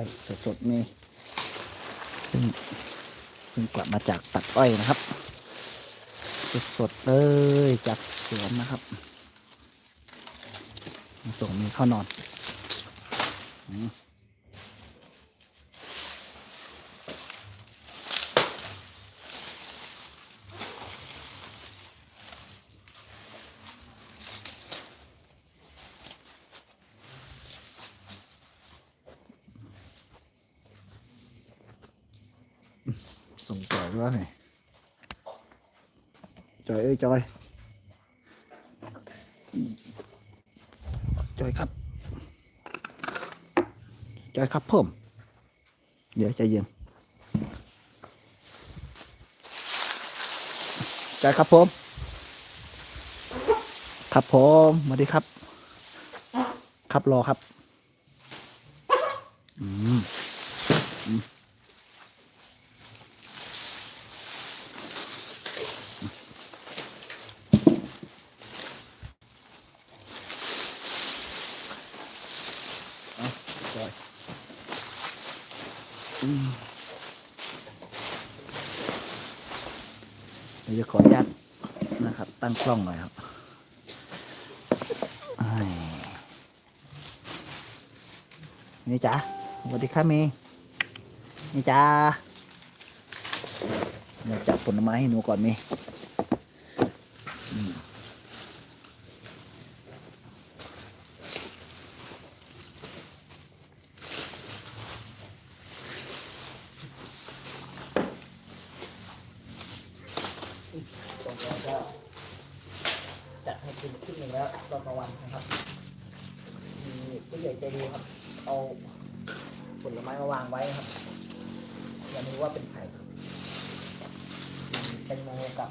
อ้อยสดๆมีเพิ่งเพิ่งกลับมาจากตัดอ้อยนะครับ สดๆเลยจากสวนนะครับมาส่งมีเข้านอน ส่งต่อด้วยไงจอยเอ้ยจอยจอยครับจอยครับเพิ่มเดี๋ยวใจเย็นจอยครับผมครับผมสวัสดีครับ ครับรอครับ อืมอืมเอาจอยอืม เดี๋ยวจะขออนุญาตนะครับ ตั้งกล้องหน่อยครับนี่จ้าสวัสดีครับเมย์นี่จ้าเดี๋ยวจับผลไม้ให้หนูก่อนเมย์อืมตรงนี้ก็จัดให้กินครึ่งหนึ่งแล้วตอนกลางวันนะครับ มีผู้ใหญ่ใจดีครับ เอาผลไม้มาวางไว้ครับอย่าไม่รู้ว่าเป็นไข่ครับมีแตงโมกับ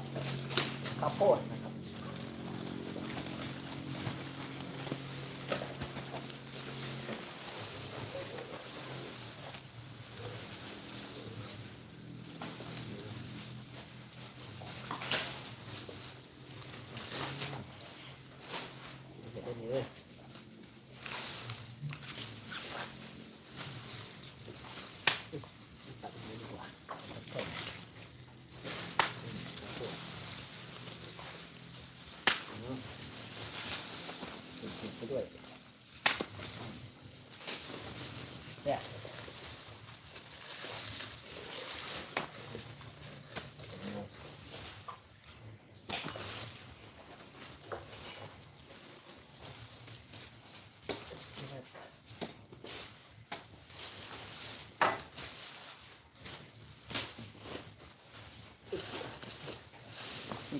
ข้าวโพดนะครับ เดี๋ยวไปเลยตัดนี้ดีกว่าครับอืมติดๆไปด้วยเนี่ย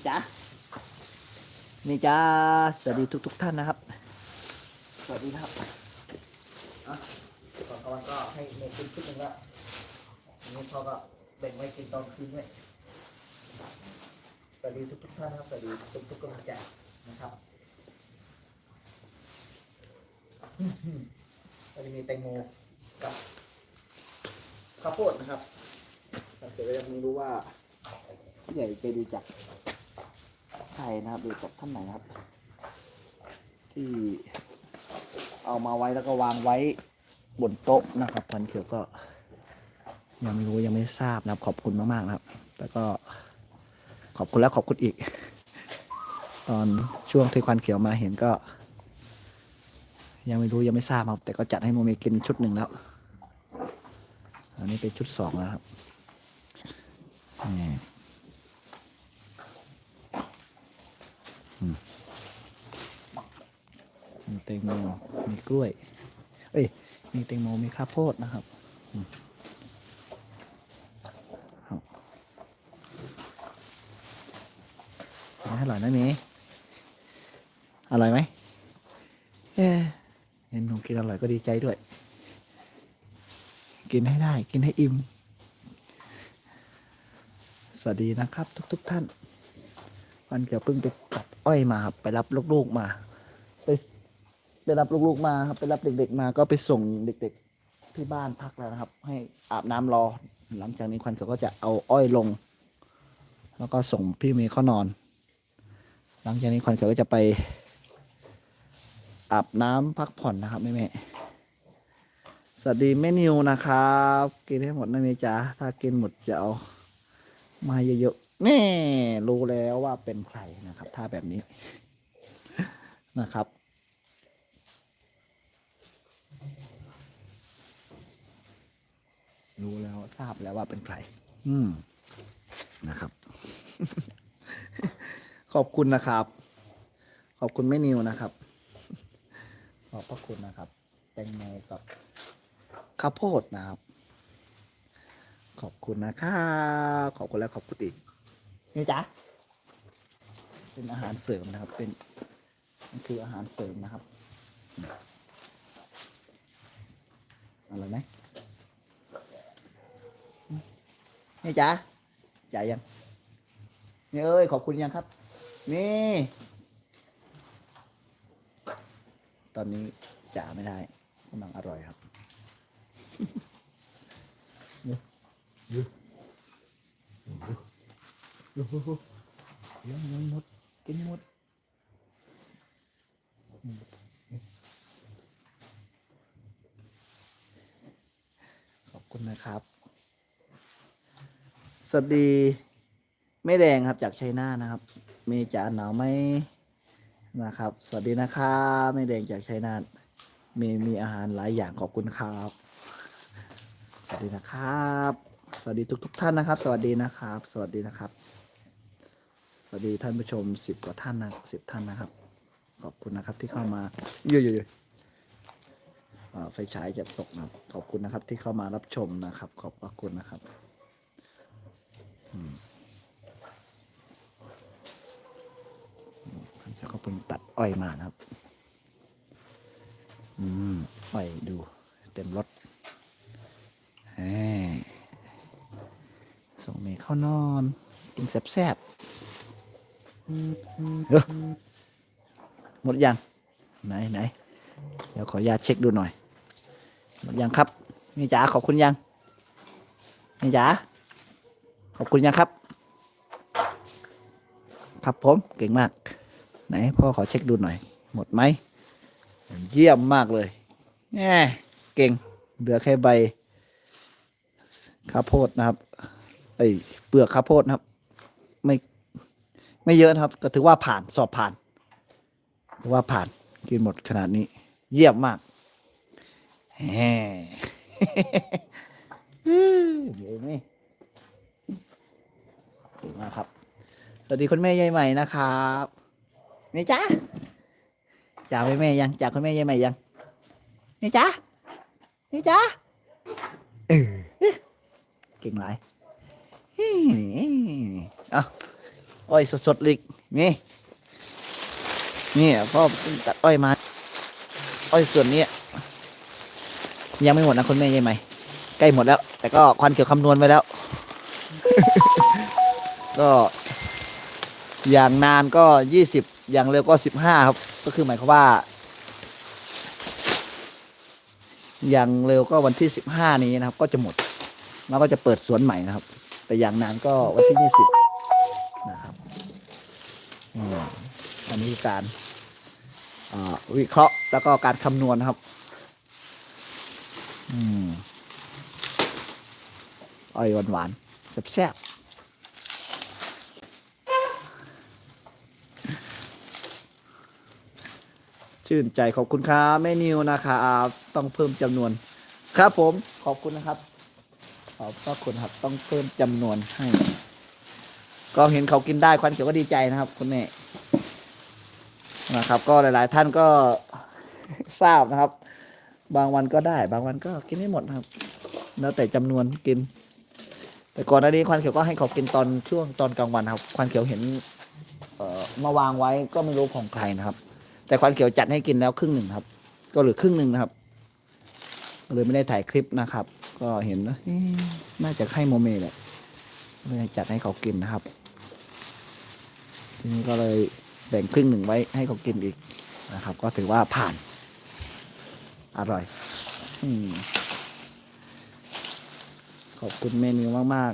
นี่จ้านี่จ้าสวัสดีทุกทุกๆท่านนะครับ สวัสดีนะครับอะก่อนกลางวันก็ให้เมย์กินขึ้นหนึ่งแล้วอันนี้พ่อก็แบ่งไว้กินตอนคืนด้วยสวัสดีทุกทุกๆท่านนะครับสวัสดีทุกทุกๆกำลังใจนะครับอื้อหือก็จะมีแตงโมกับข้าวโพดนะครับแต่เดี๋ยวเรายังไม่รู้ว่าผู้ใหญ่ใจดีจาก ใครนะครับหรือจากท่านไหนนะครับ ที่เอามาไว้แล้วก็วางไว้บนโต๊ะนะครับพันเขียวก็ ยังไม่รู้ยังไม่ทราบนะครับ ขอบคุณมากๆนะครับ แล้วก็ขอบคุณแล้วขอบคุณอีก ตอนช่วงที่ควันเขียวมาเห็นก็ ยังไม่รู้ยังไม่ทราบครับ แต่ก็จัดให้โมเมกินชุดหนึ่งแล้ว อันนี้เป็นชุดสองแล้วครับนี่อืมมี แตงโมมีกล้วย เอ้ย มีแตงโมมีข้าวโพดนะครับอร่อยนะเมย์อร่อยไหมเอ๊ะเห็นหนูกินอร่อยก็ดีใจด้วย กินให้ได้ กินให้อิ่ม สวัสดีนะครับ ทุกๆทท่าน วันเกี่ยวเพิ่งไปตัดอ้อยมาครับ ไปรับลูกๆมา ไปรับลูกๆมาครับไปรับเด็ก ๆ มาก็ไปส่งเด็ก ๆที่บ้านพักแล้วนะครับ ให้อาบน้ำรอ หลังจากนี้ควันเขียวก็จะเอาอ้อยลง แล้วก็ส่งพี่เมย์เข้านอน หลังจากนี้ควันเขียวก็จะไปอาบน้ำพักผ่อนนะครับแม่แม่สวัสดีแม่นิวนะครับกินให้หมดนะเมจ๋าถ้ากินหมดจะเอามาเยอะๆแน่รู้แล้วว่าเป็นใครนะครับ ถ้าแบบนี้นะครับ รู้แล้วทราบแล้วว่าเป็นใคร อืมนะครับ ขอบคุณนะครับ ขอบคุณแม่นิวนะครับ ขอบพระคุณนะครับ แตงโมกับข้าวโพดนะครับ ขอบคุณนะครับขอบคุณแล้วขอบคุณอีกนี่จ๊ะเป็นอาหารเสริมนะครับ เป็นมันคืออาหารเสริมนะครับอร่อยไหม นี่จ๊ะจ่ายังนี่เอ้ยขอบคุณยังครับ นี่ ตอนนี้จ่าไม่ได้กำลังอร่อยครับยังยังหมดกินหมดขอบคุณนะครับ สวัสดีแม่แดงครับจากชัยนานะครับเมจ๋าหนาวไหมนะครับ สวัสดีนะครับแม่แดงจากชัยนาทมีมีอาหารหลายอย่างขอบคุณครับ สวัสดีนะครับ สวัสดีทุกทุกท่านนะครับ สวัสดีนะครับ สวัสดีนะครับ สวัสดีท่านผู้ชมสิบกว่าท่านนะสิบท่านนะครับ ขอบคุณนะครับที่เข้ามาเยอะๆไฟฉายจะตกนะขอบคุณนะครับที่เข้ามารับชมนะครับ ขอบพระคุณนะครับ แล้วก็เพิ่งตัดอ้อยมานะครับ อืมอ้อยดู เต็มรถแหมส่งเมย์เข้านอนกินแซ่บๆเออหมดยัง ไหนไหนเดี๋ยวขออนุญาตเช็คดูหน่อย หมดยังครับนี่จ๋าขอบคุณยังนี่จ๋า อบคุณยังครับ ครับผมเก่งมาก ไหนพ่อขอเช็คดูหน่อย หมดไหม เยี่ยมมากเลยแหมเก่ง เหลือแค่ใบข้าวโพดนะครับเอ้เปลือกข้าวโพดนะครับ ไม่ไม่เยอะนะครับ ก็ถือว่าผ่านสอบผ่านถือว่าผ่านกินหมดขนาดนี้ เยี่ยมมากแหมเดี๋ยวนี่เก่งมากครับ สวัสดีคุณแม่ยายใหม่นะครับนี่จ้าจ่าไปแม่ยังจ่าคุณแม่ยายใหม่ยังนี่จ้านี่จ้าเออเก่งหลายเอ้าอ้อยสดๆเลยนี่นี่พ่อเพิ่งตัดอ้อยมา อ้อยส่วนนี้ยังไม่หมดนะคุณแม่ยังไหมใกล้หมดแล้ว แต่ก็ควันเขียวคำนวณไว้แล้ว ก็ อย่างนานก็ยี่สิบอย่างเร็วก็สิบห้าครับ ก็คือหมายความว่า อย่างเร็วก็วันที่สิบห้านี้นะครับ ก็จะหมด แล้วก็จะเปิดสวนใหม่นะครับ แต่อย่างนานก็วันที่ยี่สิบนะครับอันนี้การวิเคราะห์แล้วก็การคำนวณครับ อืมอ้อยหวานหวานๆแซ่บๆ ชื่นใจขอบคุณครับแม่นิวนะครับต้องเพิ่มจำนวน ครับผมขอบคุณนะครับ ขอบพระคุณครับต้องเพิ่มจำนวนให้ ก็เห็นเขากินได้ควันเขียวก็ดีใจนะครับ คุณแม่นะครับ ก็หลาย ๆ ท่านก็ทราบนะครับ บางวันก็ได้ บางวันก็กินไม่หมดนะครับ แล้วแต่จำนวนกิน แต่ก่อนหน้านี้ควันเขียวก็ให้เขากินตอนช่วงตอนกลางวันครับ ควันเขียวเห็นเอ่อมาวางไว้ก็ไม่รู้ของใครนะครับ แต่ควันเขียวจัดให้กินแล้วครึ่งหนึ่งครับ ก็เหลือครึ่งหนึ่งนะครับเลยไม่ได้ถ่ายคลิปนะครับ ก็เห็นนะน่าจะให้โมเมแหละเลยจัดให้เขากินนะครับ ทีนี้ก็เลยแบ่งครึ่งหนึ่งไว้ให้เขากินอีกนะครับ ก็ถือว่าผ่าน อร่อย อืมขอบคุณเมนูมาก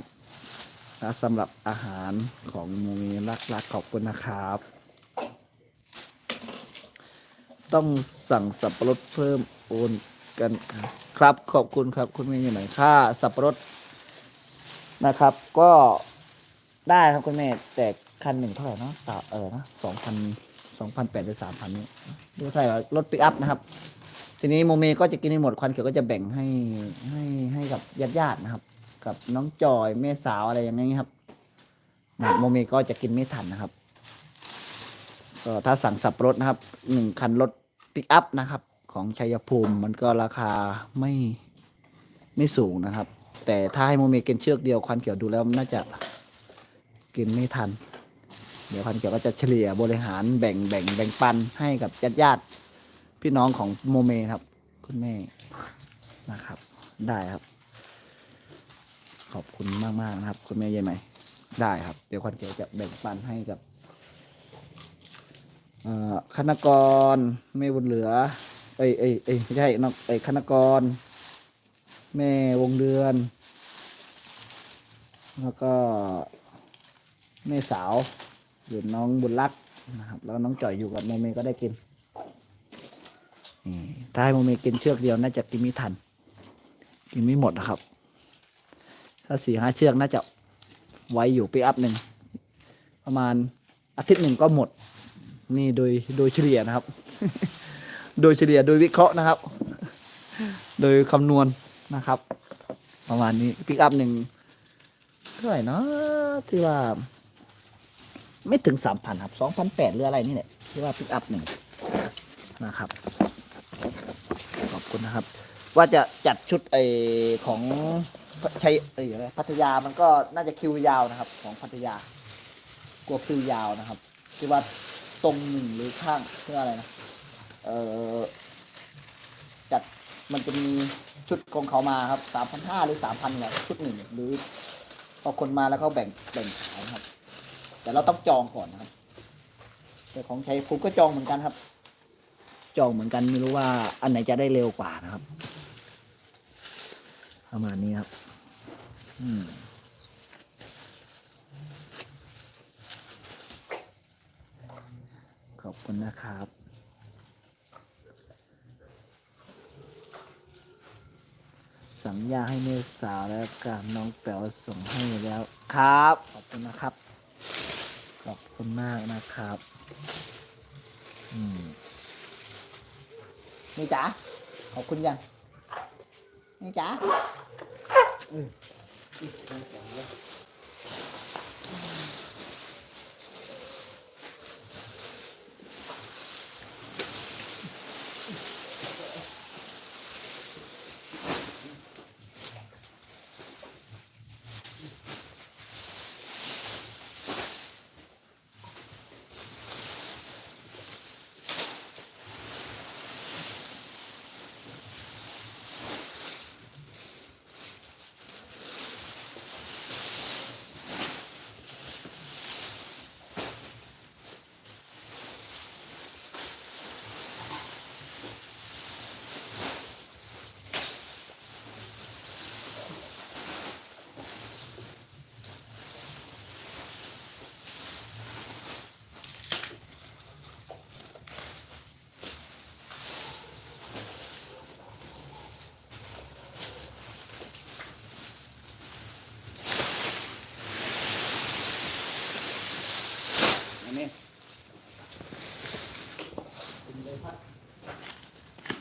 ๆนะสำหรับอาหารของโมเมรักๆขอบคุณนะครับ ต้องสั่งสับปะรดเพิ่มโอนกันครับ ขอบคุณครับ คุณแม่ยังไงค่าสับปะรดนะครับ ก็ได้ครับคุณแม่ แต่คันหนึ่งเท่าไหร่เนาะสาเออนะสองพันสองพันแปดหรือสามพันนี้ดูใช่รถปิกอัพนะครับ ทีนี้โมเมก็จะกินให้หมดควันเขียวก็จะแบ่งให้ให้ให้กับญาติญาติๆนะครับ กับน้องจอยแม่สาวอะไรอย่างนี้ยครับนะโมเมก็จะกินไม่ทันนะครับก็ถ้าสั่งสับปะรดนะครับหนึ่งคันรถ ปิกอัพนะครับ ของชัยภูมิมันก็ราคาไม่ไม่สูงนะครับ แต่ถ้าให้โมเมกินเชือกเดียวควันเขียวดูแล้วน่าจะกินไม่ทัน เดี๋ยวควันเขียวก็จะเฉลี่ยบริหารแบ่งแบ่งแบ่งปันให้กับญาติญาติพี่น้องของโมเมครับ คุณแม่นะครับ ได้ครับ ขอบคุณมากๆนะครับ คุณแม่ย็นไหมได้ครับ เดี๋ยวควันเขียวจะแบ่งปันให้กับ คณกรแม่บุญเหลือ เอ้ยเอ้ยเอ้ยไม่ใช่นอกเอ้ยคณกร แม่วงเดือน แล้วก็แม่สาวหรือน้องบุญรักนะครับ แล้วน้องจ่อยอยู่กับโมเมก็ได้กินนี่ถ้าให้โมเมกินเชือกเดียวน่าจะกินไม่ทัน กินไม่หมดนะครับ ถ้าสี่ห้าเชือกน่าจะไว้อยู่ปีอัพหนึ่งประมาณอาทิตย์หนึ่งก็หมด นี่โดยโดยเฉลี่ยนะครับ โดยเฉลี่ยโดยวิเคราะห์นะครับ โดยคำนวณนะครับ ประมาณนี้ปิกอัพหนึ่งเท่าไหร่นะที่ว่า ไม่ถึงสามพันครับสองพันแปดหรืออะไรนี่แหละที่ว่าปิกอัพหนึ่งนะครับ ขอบคุณนะครับ ว่าจะจัดชุดไอของใช้ไอยอะไรพัทยามันก็น่าจะคิวยาวนะครับ ของพัทยากลัวคิวยาวนะครับ ที่ว่า ตรงหนึ่งหรือข้างเพื่ออะไรนะเออจัดมันจะมีชุดของเขามาครับสามพันห้าหรือสามพันเนี่ยชุดหนึ่งหรือพอคนมาแล้วเขาแบ่งแบ่งขายครับ แต่เราต้องจองก่อนนะครับ แต่ของชัยภูมิก็จองเหมือนกันครับ จองเหมือนกันไม่รู้ว่าอันไหนจะได้เร็วกว่านะครับ ประมาณนี้ครับ อืม อบคุณนะครับ สัญญาให้เมสาวแล้วการน้องแป๋วส่งให้แล้วครับ ขอบคุณนะครับ ขอบคุณมากนะครับ อืมนี่จ๋าขอบคุณยังนี่จ๋าอืม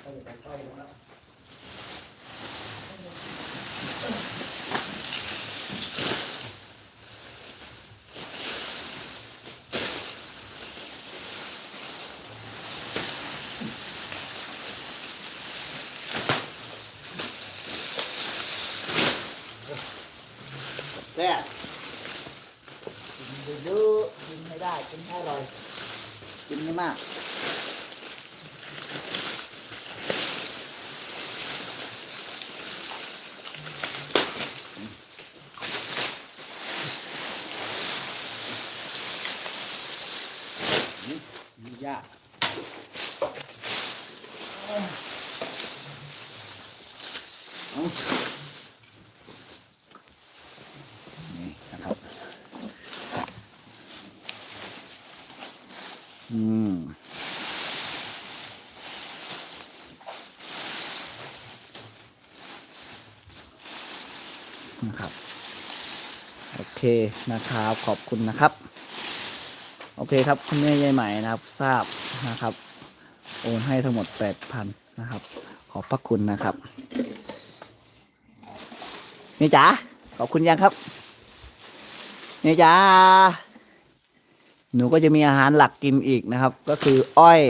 ไปเลยไปไปแล้ว แซ่บกินเยอะๆกินไม่ได้ กินให้อร่อย กินไม่มาก นี่นี่ยากเอานี่นะครับ อืม นะครับ โอ เคนะครับขอบคุณนะครับ โอเคครับคุณแม่ยายใหม่นะครับทราบนะครับ โอนให้ทั้งหมดแปดพันนะครับ ขอบพระคุณนะครับ นี่จ๋าขอบคุณยังครับ นี่จ๋าหนูก็จะมีอาหารหลักกินอีกนะครับ ก็คืออ้อย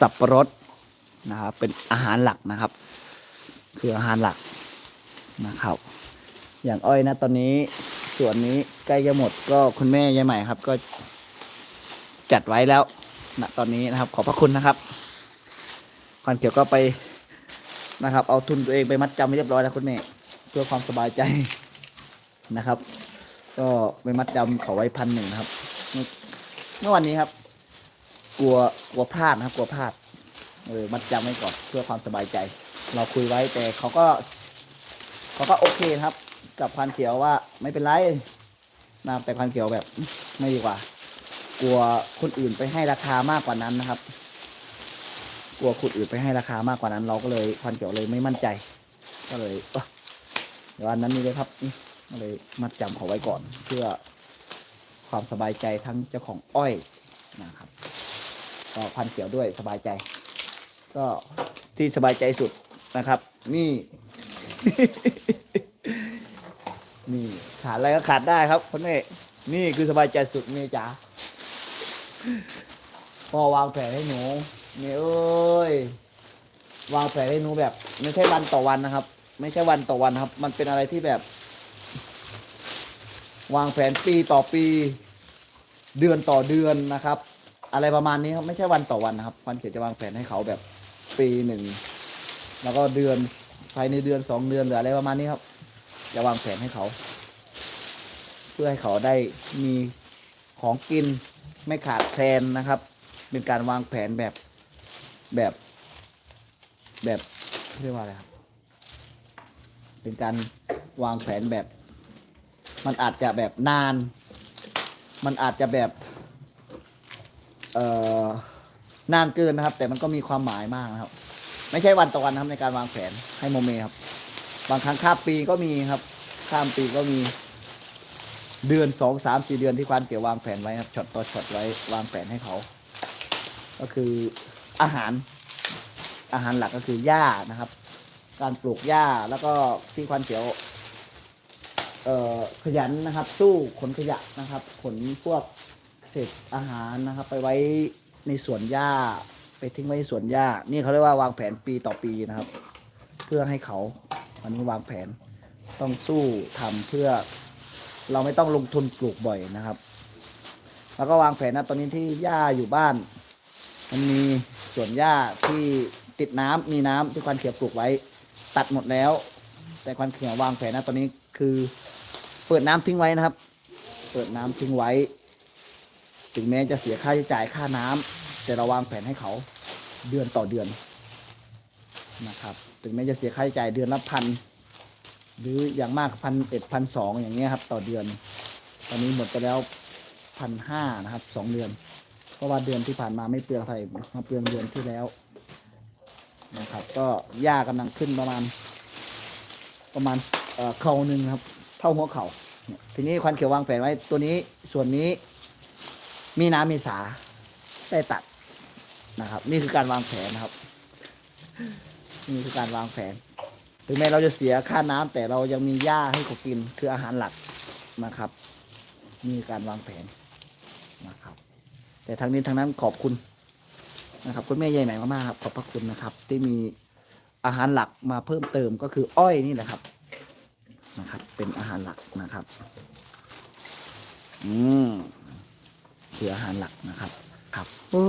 สับปะรดนะครับ เป็นอาหารหลักนะครับ คืออาหารหลักนะครับ อย่างอ้อยนะ ตอนนี้ส่วนนี้ใกล้จะหมดก็คุณแม่ยายใหม่ครับ ก็จัดไว้แล้วณตอนนี้นะครับ ขอบพระคุณนะครับควันเขียวก็ไปนะครับ เอาทุนตัวเองไปมัดจำไว้เรียบร้อยแล้วคุณแม่เพื่อความสบายใจนะครับ ก็ไปมัดจำเขาไว้พันหนึ่งนะครับเมื่อวันนี้ครับ กลัวกลัวพลาดนะครับ กลัวพลาดเออมัดจำไว้ก่อนเพื่อความสบายใจ เราคุยไว้แต่เขาก็เขาก็โอเคครับ กับพันเขียวว่าไม่เป็นไรนะครับแต่พันเขียวแบบไม่ดีกว่า กลัวคนอื่นไปให้ราคามากกว่านั้นนะครับ กลัวคนอื่นไปให้ราคามากกว่านั้น เราก็เลยพันเขียวเลยไม่มั่นใจ ก็เลยเอ้อเดี๋ยวอันนั้นนี่เลยครับนี่ก็เลยมัดจำเขาไว้ก่อน เพื่อความสบายใจทั้งเจ้าของอ้อยนะครับก็พันเขียวด้วยสบายใจ ก็ที่สบายใจสุดนะครับ นี่ นี่ขาดอะไรก็ขาดได้ครับคนนี้นี่คือสบายใจสุดนี่จ๋าพ่อวางแผนให้หนูเนี่เอ้ยวางแผนให้หนูแบบ ไม่ใช่วันต่อวันนะครับ ไม่ใช่วันต่อวันครับ มันเป็นอะไรที่แบบ วางแผนปีต่อปี เดือนต่อเดือนนะครับ อะไรประมาณนี้ครับไม่ใช่วันต่อวันนะครับพันเขียวจะวางแผนให้เขาแบบปีหนึ่งแล้วก็เดือนภายในเดือนสองเดือนหรืออะไรประมาณนี้ครับ จะวางแผนให้เขา เพื่อให้เขาได้มีของกินไม่ขาดแคลนนะครับ เป็นการวางแผนแบบแบบ แบบเรียกว่าอะไรครับ เป็นการวางแผนแบบ มันอาจจะแบบนาน มันอาจจะแบบเอ่อนานเกินนะครับ แต่มันก็มีความหมายมากนะครับ ไม่ใช่วันต่อวันนะครับในการวางแผนให้โมเมครับ บางครั้งข้ามปีก็มีครับ ข้ามปีก็มี เดือนสองสามสี่เดือนที่ควานเกี่ยววางแผนไว้ครับช็อตต่อช็อตไว้วางแผนให้เขา ก็คืออาหารอาหารหลักก็คือหญ้านะครับ การปลูกหญ้าแล้วก็ที่ควานเกี่ยวเอ่อขยันนะครับ สู้ขนขยะนะครับขนพวกเศษอาหารนะครับ ไปไว้ในสวนหญ้า ไปทิ้งไว้ในสวนหญ้า นี่เขาเรียกว่าวางแผนปีต่อปีนะครับ เพื่อให้เขา อันนี้วางแผนต้องสู้ทำเพื่อเราไม่ต้องลงทุนปลูกบ่อยนะครับ แล้วก็วางแผนนะตอนนี้ที่หญ้าอยู่บ้าน มันมีสวนหญ้าที่ติดน้ำมีน้ำที่ควันเขียวปลูกไว้ ตัดหมดแล้ว แต่ควันเขียววางแผนนะตอนนี้คือเปิดน้ำทิ้งไว้นะครับ เปิดน้ำทิ้งไว้ ถึงแม้จะเสียค่าใช้จ่ายค่าน้ำแต่เราวางแผนให้เขาเดือนต่อเดือนนะครับ ถึงแม้จะเสียค่าใช้จ่ายเดือนละพันหรืออย่างมากพันเอ็ดพันสองอย่างเงี้ยครับ ต่อเดือน ตอนนี้หมดไปแล้วพันห้านะครับสองเดือน เพราะว่าเดือนที่ผ่านมาไม่เปลืองเท่าไหร่มาเปลืองเดือนที่แล้วนะครับ ก็หญ้ากำลังขึ้นประมาณ ประมาณเออเข่าหนึ่งครับ เท่าหัวเข่าเนี่ยทีนี้ควันเขียววางแผนไว้ตัวนี้ส่วนนี้ มีน้ำมีสาได้ตัดนะครับ นี่คือการวางแผนนะครับ นี่คือการวางแผน ถึงแม้เราจะเสียค่าน้ำแต่เรายังมีหญ้าให้เขากินคืออาหารหลักนะครับนี่การวางแผนนะครับ แต่ทั้งนี้ทั้งนั้นขอบคุณนะครับคุณแม่ใหญ่ใหม่มากๆครับขอบพระคุณนะครับ ที่มีอาหารหลักมาเพิ่มเติมก็คืออ้อยนี่แหละครับนะครับ เป็นอาหารหลักนะครับ อืมคืออาหารหลักนะครับ ครับโอ้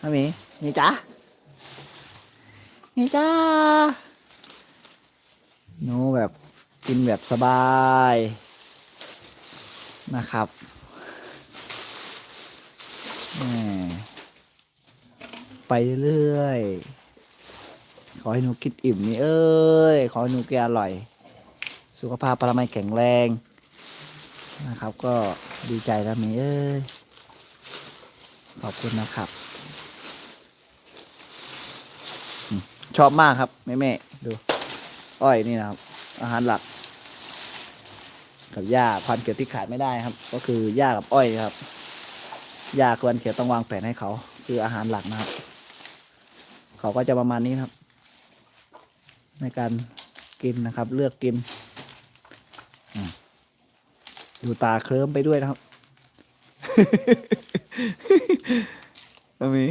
ฮามีนี่จ้า นี่จ้าหนูแบบกินแบบสบายนะครับไปเรื่อยๆ ขอให้หนูกินอิ่มนี่เอ้ย ขอให้หนูกินอร่อย สุขภาพปรมัยแข็งแรงนะครับ ก็ดีใจแล้วมีเอ้ย ขอบคุณนะครับอืม ชอบมากครับ แม่แม่ดู อ้อยนี่นะครับ อาหารหลัก กับหญ้าพันธุ์เขียวที่ขาดไม่ได้ครับ ก็คือหญ้ากับอ้อยครับหญ้าควรเขียวต้องวางแผนให้เขา คืออาหารหลักนะครับ เขาก็จะประมาณนี้ครับ ในการกินนะครับ เลือกกินอืมดูตาเคลิ้มไปด้วยนะครับตรงนี้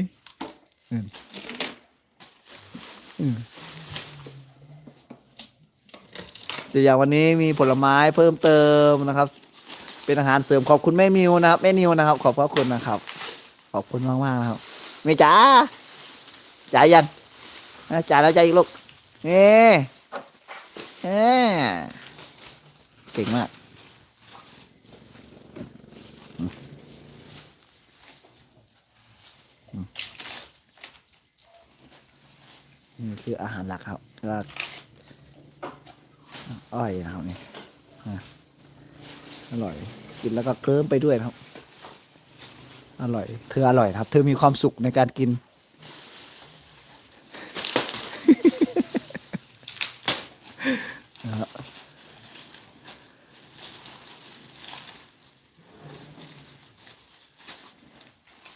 เดี๋ยวอย่างวันนี้มีผลไม้เพิ่มเติมนะครับ เป็นอาหารเสริมขอบคุณแม่มิวนะครับแม่นิวนะครับ ขอบพระคุณนะครับ ขอบคุณมากมากนะครับแม่จ๋าจ๋ายังอะจ๋าแล้วจ๋าอีกลูกนี่เอ้เก่งมาก นี่คืออาหารหลักครับก็อ้อยนะครับนี่อะอร่อย กินแล้วก็เคลิ้มไปด้วยครับ อร่อย เธออร่อยครับ เธอมีความสุขในการกิน นะครับ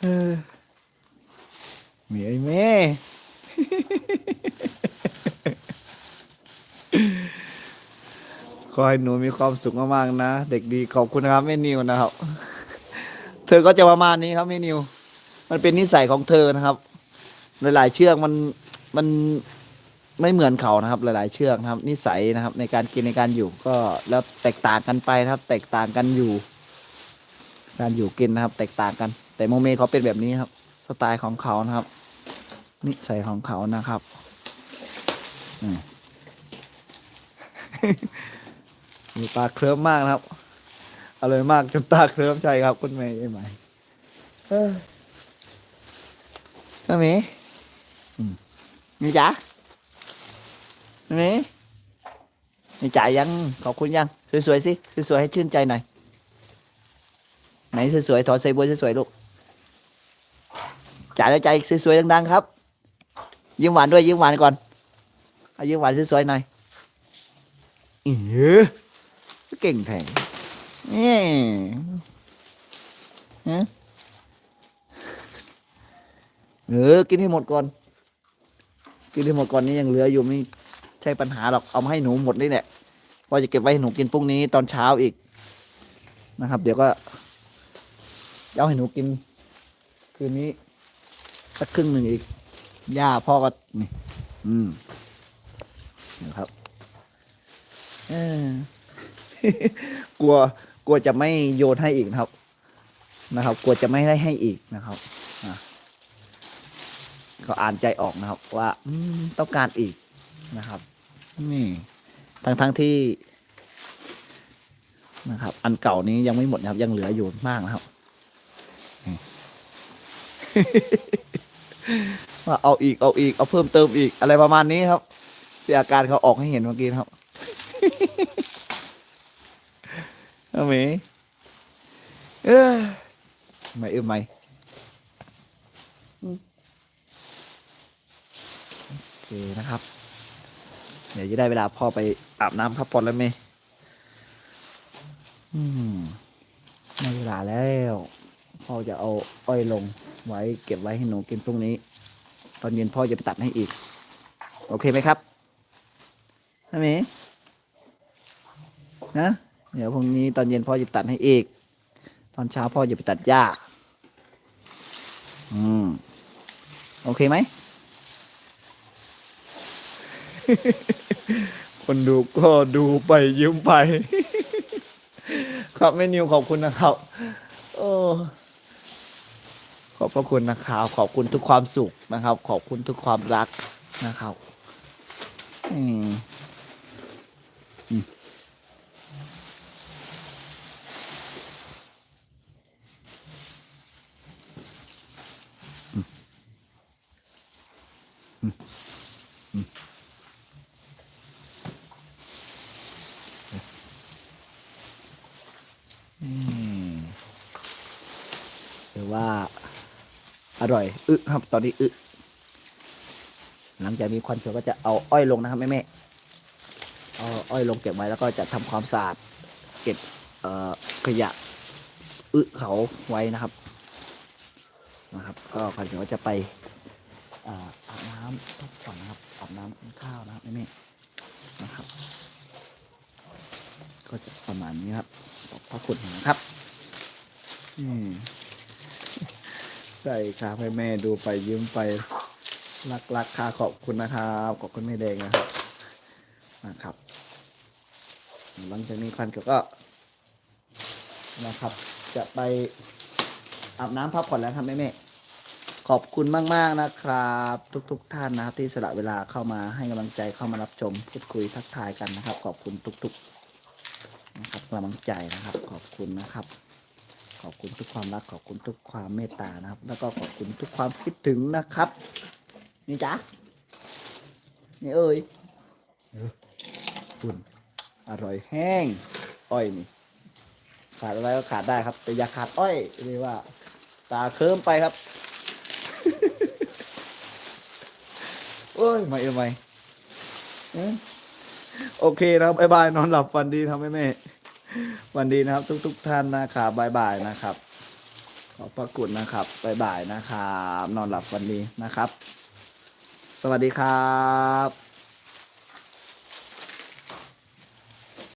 เออมีไอ้แม่ ขอให้หนูมีความสุขมากๆนะ เด็กดีขอบคุณนะครับแม่นิวนะครับ เธอก็จะประมาณนี้ครับแม่นิว มันเป็นนิสัยของเธอนะครับ หลาย ๆ เชือกมันมันไม่เหมือนเขานะครับ หลาย ๆ เชือกนะครับ นิสัยนะครับ ในการกินในการอยู่ก็แล้วแตกต่างกันไปนะครับ แตกต่างกันอยู่ การอยู่กินนะครับ แตกต่างกัน แต่โมเมเขาเป็นแบบนี้ครับ สไตล์ของเขานะครับ นิสัยของเขานะครับ อืม มีตาเคลิ้มมากนะครับอร่อยมากจนตาเคลิ้มใจครับ คุณเมย์ใช่ไหมเออน้าหมีอืมมีจ๋าน้าหมีมีจ๋ายังขอบคุณยังสวยๆสิสวยๆให้ชื่นใจหน่อยไหนสวยๆถอดใส่บัวสวยๆลูกจ๋าแล้วใจสวยๆดังๆครับ ยิ้มหวานด้วยยิ้มหวานก่อนเอายิ้มหวานสวยๆหน่อยเออ เก่งแท้นี่ฮะเออ กินให้หมดก่อน กินให้หมดก่อนนี่ยังเหลืออยู่ไม่ใช่ปัญหาหรอก เอามาให้หนูหมดนี่แหละพอจะเก็บไว้ให้หนูกินพรุ่งนี้ตอนเช้าอีกนะครับ เดี๋ยวก็เอาให้หนูกิน คืนนี้สักครึ่งหนึ่งอีกย่าพ่อก็นี่ อืมนะครับ เออ กลัวกลัวจะไม่โยนให้อีกนะครับ นะครับ กลัวจะไม่ได้ให้อีกนะครับก็อ่านใจออกนะครับ ว่าต้องการอีกนะครับ นี่ทั้งทั้งที่นะครับ อันเก่านี้ยังไม่หมดนะครับ ยังเหลืออยู่มากนะครับว่าเอาอีกเอาอีกเอาเพิ่มเติมอีกอะไรประมาณนี้ครับที่อาการเขาออกให้เห็นเมื่อกี้นะครับ เอาไหมเออไม่เออไม่อืมโอเคนะครับ เดี๋ยวจะได้เวลาพ่อไปอาบน้ำพักผ่อนแล้วไหมอืมได้เวลาแล้ว พ่อจะเอาอ้อยลงไว้เก็บไว้ให้หนูกินพรุ่งนี้ ตอนเย็นพ่อจะไปตัดให้อีก โอเคไหมครับใช่ไหมนะ เดี๋ยวพรุ่งนี้ตอนเย็นพ่อจะตัดให้อีก ตอนเช้าพ่อจะไปตัดหญ้า อืม โอเคไหม คนดูก็ดูไปยิ้มไป ครับแม่นิวขอบคุณนะครับ โอ้ขอบพระคุณนะครับขอบคุณทุกความสุขนะครับ ขอบคุณทุกความรักนะครับ อืมอืมอืมอืมอืมอืม ถือว่าอร่อยอึครับตอนนี้อึหลังจากมีควันเขียวก็จะเอาอ้อยลงนะครับแม่แม่เอาอ้อยลงเก็บไว้แล้วก็จะทำความสะอาดเก็บเอ่อขยะอึเขาไว้นะครับนะครับ ก็คอยถึงว่าจะไปอาอาบน้ำพักผ่อนนะครับอาบน้ำกินข้าวนะครับแม่ๆนะครับ ก็จะประมาณนี้ครับขอบพระคุณนะครับ อืม ใช่ครับให้แม่ดูไปยืมไปรักรักค่ะขอบคุณนะครับขอบคุณแม่แดงนะครับนะครับหลังจากนี้พันเกี่ยวก็นะครับ จะไปอาบน้ำพักผ่อนแล้วครับแม่แม่ขอบคุณมาก ๆ นะครับ ทุกๆท่านนะครับ ที่สละเวลาเข้ามาให้กำลังใจเข้ามารับชมพูดคุยทักทายกันนะครับ ขอบคุณทุกๆนะครับกำลังใจนะครับ ขอบคุณนะครับ ขอบคุณทุกความรักขอบคุณทุกความเมตตานะครับ แล้วก็ขอบคุณทุกความคิดถึงนะครับ นี่จ๊ะนี่เอ้ยคุณอร่อยแห้ง อ้อยนี่ขาดอะไรก็ขาดได้ครับ แต่อย่าขาดอ้อยเรียกว่า ตาเคิมไปครับโอ้ยไม่เอาไม่เอ้ยโอเคนะครับบ๊ายบายนอนหลับฝันดีทำให้แม่ วันดีนะครับ ทุกๆท่านนะครับบายบายนะครับ ขอบพระคุณนะครับบายบายนะครับ นอนหลับวันนี้นะครับ สวัสดีครับ